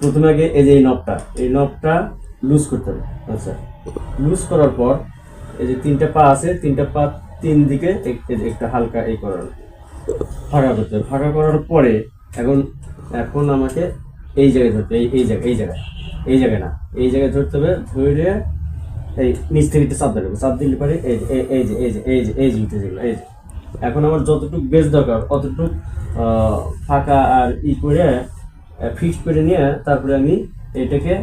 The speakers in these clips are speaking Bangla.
প্রথমে আগে এই যে এই নবটা এই নবটা লুজ করতে হবে। আচ্ছা লুজ করার পর এই যে তিনটা পা আছে, তিনটা পা তিন দিকে এক- একটা হালকা এই করার ফাঁকা করতে হবে। ফাঁকা করার পরে এখন এখন আমাকে এই জায়গায় ধরতে এই এই জায়গায় এই জায়গায়। এই জায়গায় না, এই জায়গায় ধরতে হবে, ধরে এই নিচ থেকে একটু চাপ দিলে চাপ দিলে পরে এই যে এই যে এই যে এই যে এই যে উঠে যেগুলো, এই যে। এখন আমার যতটুকু বেশ দরকার, অতটুকু ফাঁকা আর ই করে ফিক্সড করে নিয়ে তারপরে আমি এটাকে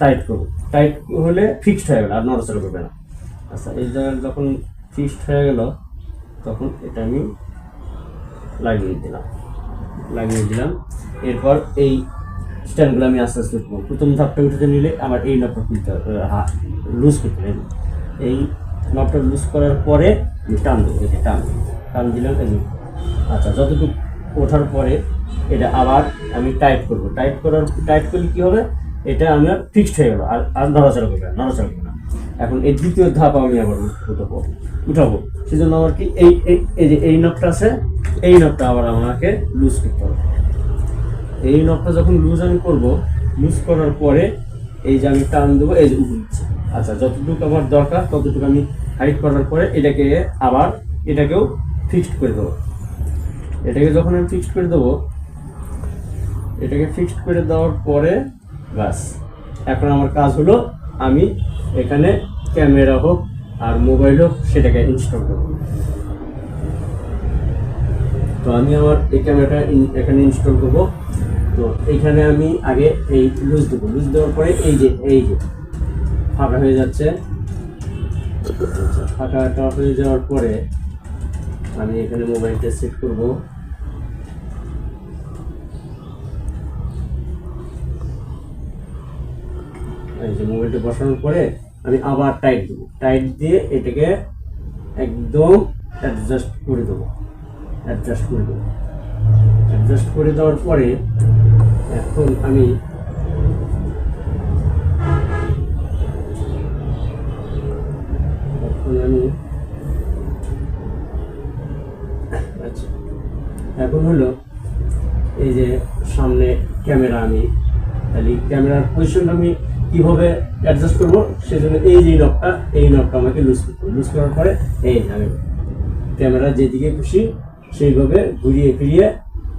টাইট করব। টাইট হলে ফিক্সড হয়ে গেল, আর নড়াচড়া করবে না। আচ্ছা এই জায়গায় যখন ফিক্সড হয়ে গেল, তখন এটা আমি লাগিয়ে দিলাম। লাগিয়ে দিলাম। এরপর এই স্ট্যান্ডগুলো আমি আস্তে আস্তে উঠবো। প্রথম ধাপটা উঠে নিলে আমার এই নবটা খুলতে লুজ করতে হবে। এই নবটা লুজ করার পরে আমি টান দেবো টান। টান দিলাম আচ্ছা যতটুকু ওঠার পরে এটা আবার আমি টাইট করব। টাইট করার, টাইট করলে কী হবে? এটা আমার ফিক্সড হয়ে গেল, আর আর নড়াচড়া করবে না, নড়াচড়া করবে না। এখন এই দ্বিতীয় ধাপ আমি আবার উঠাবো উঠাবো। সেজন্য আমার কি এই, এই- যে এই নবটা আছে, এই নবটা আবার আমাকে লুজ করতে হবে। এই নবটা যখন লুজ আমি করব লুজ করার পরে এই যে আমি টান দেবো, এই যে উপরে। আচ্ছা যতটুকু আমার দরকার, ততটুকু আমি হাইট করার পরে এটাকে আবার, এটাকেও ফিক্সড করে দেবো। এটাকে যখন আমি ফিক্সড করে দেবো, এটাকে ফিক্সড করে দেওয়ার পরে, ব্যাস। এখন আমার কাজ হলো আমি এখানে ক্যামেরা হোক আর মোবাইল হোক সেটাকে ইনস্টল করব। তো আমি আমার এই ক্যামেরাটা এখানে ইনস্টল করব। তো এখানে আমি আগে এই লুজ দেবো। লুজ দেওয়ার পরে এই যে এই যে, ফাঁকা হয়ে যাচ্ছে। ফাঁকাটা হয়ে যাওয়ার পরে আমি এখানে মোবাইলটা সেট করব। এই যে মোবাইলটা বসানোর পরে আমি আবার টাইট দেবো। টাইট দিয়ে এটাকে একদম অ্যাডজাস্ট করে দেবো। অ্যাডজাস্ট করে দেবো। অ্যাডজাস্ট করে দেওয়ার পরে এখন আমি এখন আমি আচ্ছা এখন হলো এই যে সামনে ক্যামেরা আমি, তাহলে ক্যামেরার পজিশন আমি কীভাবে অ্যাডজাস্ট করব সেজন্য এই যে নবটা এই নবটা আমাকে লুজ করতে লুজ করার পরে এই আমি ক্যামেরা যেদিকে খুশি সেইভাবে ঘুরিয়ে ফিরিয়ে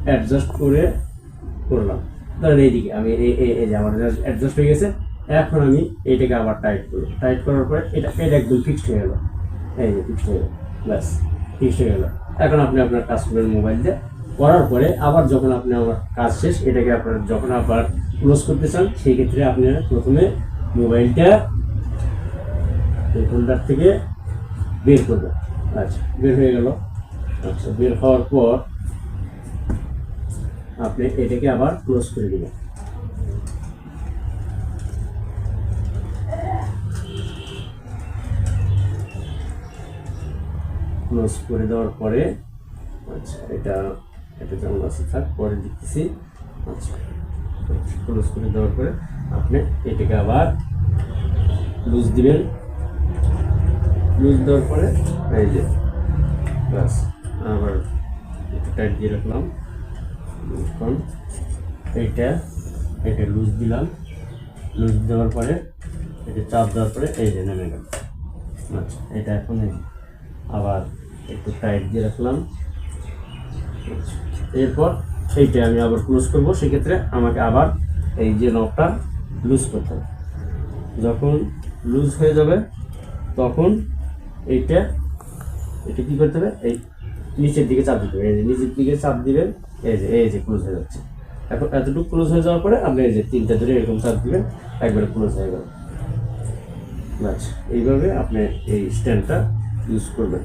অ্যাডজাস্ট করে করলাম। ধরেন এইদিকে, আমি এই এই যে আমার অ্যাডজাস্ট হয়ে গেছে। এখন আমি এইটাকে আবার টাইট করব। টাইট করার পরে এটা এটা একদম ফিক্সড হয়ে গেল। এই যে ফিক্সড হয়ে গেল। ব্যাস ফিক্সড হয়ে গেল। এখন আপনি আপনার কাস্টমারের মোবাইল দিয়ে করার পরে আবার যখন আপনি আমার কাজ শেষ, এটাকে আপনার যখন আবার ক্লোজ করতে চান সেই ক্ষেত্রে আপনি প্রথমে মোবাইলটা হোল্ডার থেকে বের করবেন। আচ্ছা বের হয়ে গেল। আচ্ছা বের হওয়ার পর আপনি এটাকে আবার ক্লোজ করে দেবেন। ক্লোজ করে দেওয়ার পরে আচ্ছা এটা এটা যেমন আছে থাক পরে দিতেছি। আচ্ছা ক্লোজ করে দেওয়ার পরে আপনি এটাকে আবার লুজ দিবেন। লুজ দেওয়ার পরে এই যে, ব্যাস, আবার একটু টাইট দিয়ে রাখলাম। এখন এইটা এটা লুজ দিলাম। লুজ দেওয়ার পরে এটা চাপ দেওয়ার পরে এই যে নেমে গেল। আচ্ছা এটা এখন আবার একটু টাইট দিয়ে রাখলাম। এরপর এইটা আমি আবার ক্লোজ করব, সেক্ষেত্রে আমাকে আবার এই যে নবটা লুজ করতে হবে। যখন লুজ হয়ে যাবে, তখন এইটা, এটা কী করতে হবে? এই নিচের দিকে চাপ দিতে হবে। এই যে নিচের দিকে চাপ দিবেন এই যে এই যে ক্লোজ হয়ে যাচ্ছে। এখন এতটুকু ক্লোজ হয়ে যাওয়ার পরে আপনি এই যে তিনটা ধরে এরকম চাপ দিবেন, একবারে ক্লোজ হয়ে গেল। ব্যাস, এইভাবে আপনি এই স্ট্যান্ডটা ইউজ করবেন।